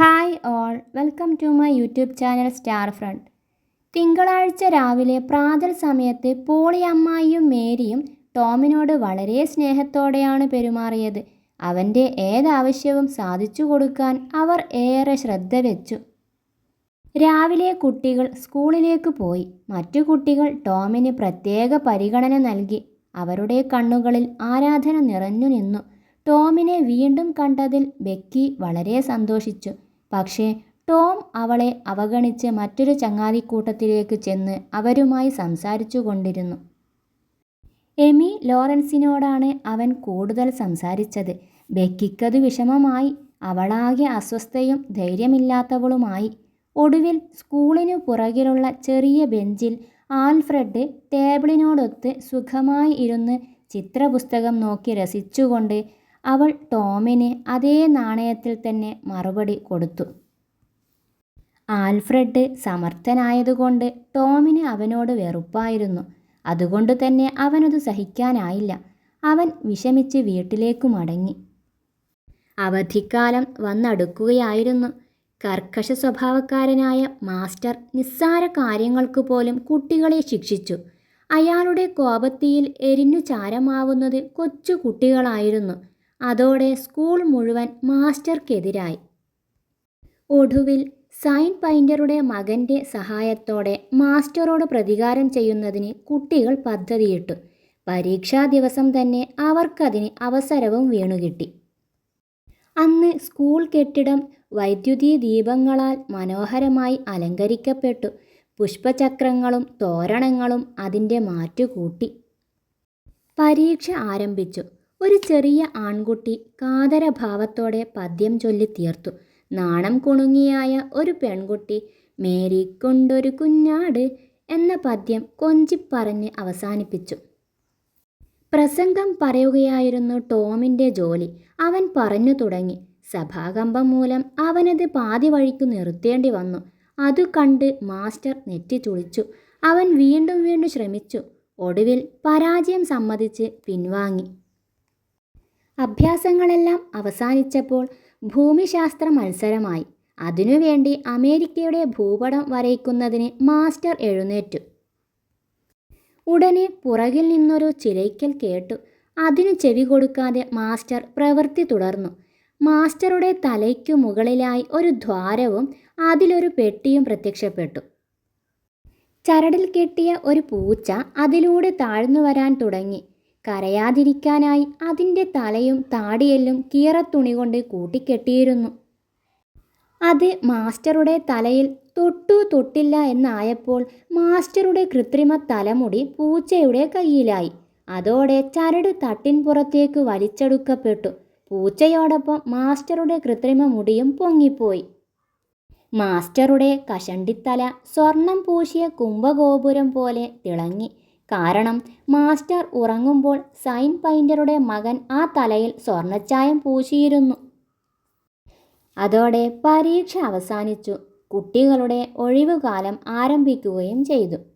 Hi all welcome to my YouTube channel star friend തിങ്കളാഴ്ച രാവിലെ പ്രാതൽ സമയത്ത് പോളി അമ്മായിയും മേരിയും ടോമിനോട് വളരെ സ്നേഹത്തോടെയാണ് പെരുമാറിയത്. അവന്റെ ഏതാവശ്യവും സാധിച്ചു കൊടുക്കാൻ അവർ ഏറെ ശ്രദ്ധ വെച്ചു. രാവിലെ കുട്ടികൾ സ്കൂളിലേക്ക് പോയി. മറ്റു കുട്ടികൾ ടോമിന് പ്രത്യേക പരിഗണന നൽകി. അവരുടെ കണ്ണുകളിൽ ആരാധന നിറഞ്ഞു നിന്നു. ടോമിനെ വീണ്ടും കണ്ടതിൽ ബെക്കി വളരെ സന്തോഷിച്ചു. പക്ഷേ ടോം അവളെ അവഗണിച്ച് മറ്റൊരു ചങ്ങാതിക്കൂട്ടത്തിലേക്ക് ചെന്ന് അവരുമായി സംസാരിച്ചു കൊണ്ടിരുന്നു എമി ലോറൻസിനോടാണ് അവൻ കൂടുതൽ സംസാരിച്ചത്. ബെക്കിക്കത് വിഷമമായി അവളാകെ അസ്വസ്ഥയും ധൈര്യമില്ലാത്തവളുമായി. ഒടുവിൽ സ്കൂളിനു പുറകിലുള്ള ചെറിയ ബെഞ്ചിൽ ആൽഫ്രഡ് ടേബിളിനോടൊത്ത് സുഖമായി ഇരുന്ന് ചിത്രപുസ്തകം നോക്കി രസിച്ചുകൊണ്ട് അവൾ ടോമിന് അതേ നാണയത്തിൽ തന്നെ മറുപടി കൊടുത്തു. ആൽഫ്രഡ് സമർത്ഥനായതുകൊണ്ട് ടോമിന് അവനോട് വെറുപ്പായിരുന്നു. അതുകൊണ്ട് തന്നെ അവനത് സഹിക്കാനായില്ല. അവൻ വിഷമിച്ച് വീട്ടിലേക്ക് മടങ്ങി. അവധിക്കാലം വന്നടുക്കുകയായിരുന്നു. കർക്കശ സ്വഭാവക്കാരനായ മാസ്റ്റർ നിസ്സാര കാര്യങ്ങൾക്ക് പോലും കുട്ടികളെ ശിക്ഷിച്ചു. അയാളുടെ കോപത്തിയിൽ എരിഞ്ഞു ചാരമാവുന്നത് കൊച്ചു കുട്ടികളായിരുന്നു. അതോടെ സ്കൂൾ മുഴുവൻ മാസ്റ്റർക്കെതിരായി. ഒടുവിൽ സൈൻ പൈന്ററുടെ മകന്റെ സഹായത്തോടെ മാസ്റ്ററോട് പ്രതികാരം ചെയ്യുന്നതിന് കുട്ടികൾ പദ്ധതിയിട്ടു. പരീക്ഷാ ദിവസം തന്നെ അവർക്കതിന് അവസരവും വീണുകിട്ടി. അന്ന് സ്കൂൾ കെട്ടിടം വൈദ്യുതി ദീപങ്ങളാൽ മനോഹരമായി അലങ്കരിക്കപ്പെട്ടു. പുഷ്പചക്രങ്ങളും തോരണങ്ങളും അതിന്റെ മാറ്റുകൂട്ടി. പരീക്ഷ ആരംഭിച്ചു. ഒരു ചെറിയ ആൺകുട്ടി കാതരഭാവത്തോടെ പദ്യം ചൊല്ലി തീർത്തു. നാണം കുണുങ്ങിയായ ഒരു പെൺകുട്ടി മേരിക്കൊണ്ടൊരു കുഞ്ഞാട് എന്ന പദ്യം കൊഞ്ചിപ്പറഞ്ഞ് അവസാനിപ്പിച്ചു. പ്രസംഗം പറയുകയായിരുന്നു ടോമിന്റെ ജോലി. അവൻ പറഞ്ഞു തുടങ്ങി. സഭാകമ്പം മൂലം അവനത് പാതി വഴിക്കു നിർത്തേണ്ടി വന്നു. അതു കണ്ട് മാസ്റ്റർ നെറ്റി ചുളിച്ചു അവൻ വീണ്ടും വീണ്ടും ശ്രമിച്ചു. ഒടുവിൽ പരാജയം സമ്മതിച്ച് പിൻവാങ്ങി. അഭ്യാസങ്ങളെല്ലാം അവസാനിച്ചപ്പോൾ ഭൂമിശാസ്ത്ര മത്സരമായി. അതിനുവേണ്ടി അമേരിക്കയുടെ ഭൂപടം വരയ്ക്കുന്നതിന് മാസ്റ്റർ എഴുന്നേറ്റു. ഉടനെ പുറകിൽ നിന്നൊരു ചിലയ്ക്കൽ കേട്ടു. അതിനു ചെവി കൊടുക്കാതെ മാസ്റ്റർ പ്രവൃത്തി തുടർന്നു. മാസ്റ്ററുടെ തലയ്ക്കു മുകളിലായി ഒരു ദ്വാരവും അതിലൊരു പെട്ടിയും പ്രത്യക്ഷപ്പെട്ടു. ചരടിൽ കെട്ടിയ ഒരു പൂച്ച അതിലൂടെ താഴ്ന്നു വരാൻ തുടങ്ങി. കരയാതിരിക്കാനായി അതിന്റെ തലയും താടിയെല്ലും കീറത്തുണി കൊണ്ട് കൂട്ടിക്കെട്ടിയിരുന്നു. അത് മാസ്റ്ററുടെ തലയിൽ തൊട്ടു തൊട്ടില്ല എന്നായപ്പോൾ മാസ്റ്ററുടെ കൃത്രിമ തലമുടി പൂച്ചയുടെ കയ്യിലായി. അതോടെ ചരട് തട്ടിൻ പുറത്തേക്ക് വലിച്ചെടുക്കപ്പെട്ടു. പൂച്ചയോടൊപ്പം മാസ്റ്ററുടെ കൃത്രിമ മുടിയും പൊങ്ങിപ്പോയി. മാസ്റ്ററുടെ കഷണ്ടിത്തല സ്വർണം പൂശിയ കുംഭഗോപുരം പോലെ തിളങ്ങി. കാരണം മാസ്റ്റർ ഉറങ്ങുമ്പോൾ സൈൻ പൈന്ററുടെ മകൻ ആ തലയിൽ സ്വർണച്ചായം പൂശിയിരുന്നു. അതോടെ പരീക്ഷ അവസാനിച്ചു. കുട്ടികളുടെ ഒഴിവുകാലം ആരംഭിക്കുകയും ചെയ്തു.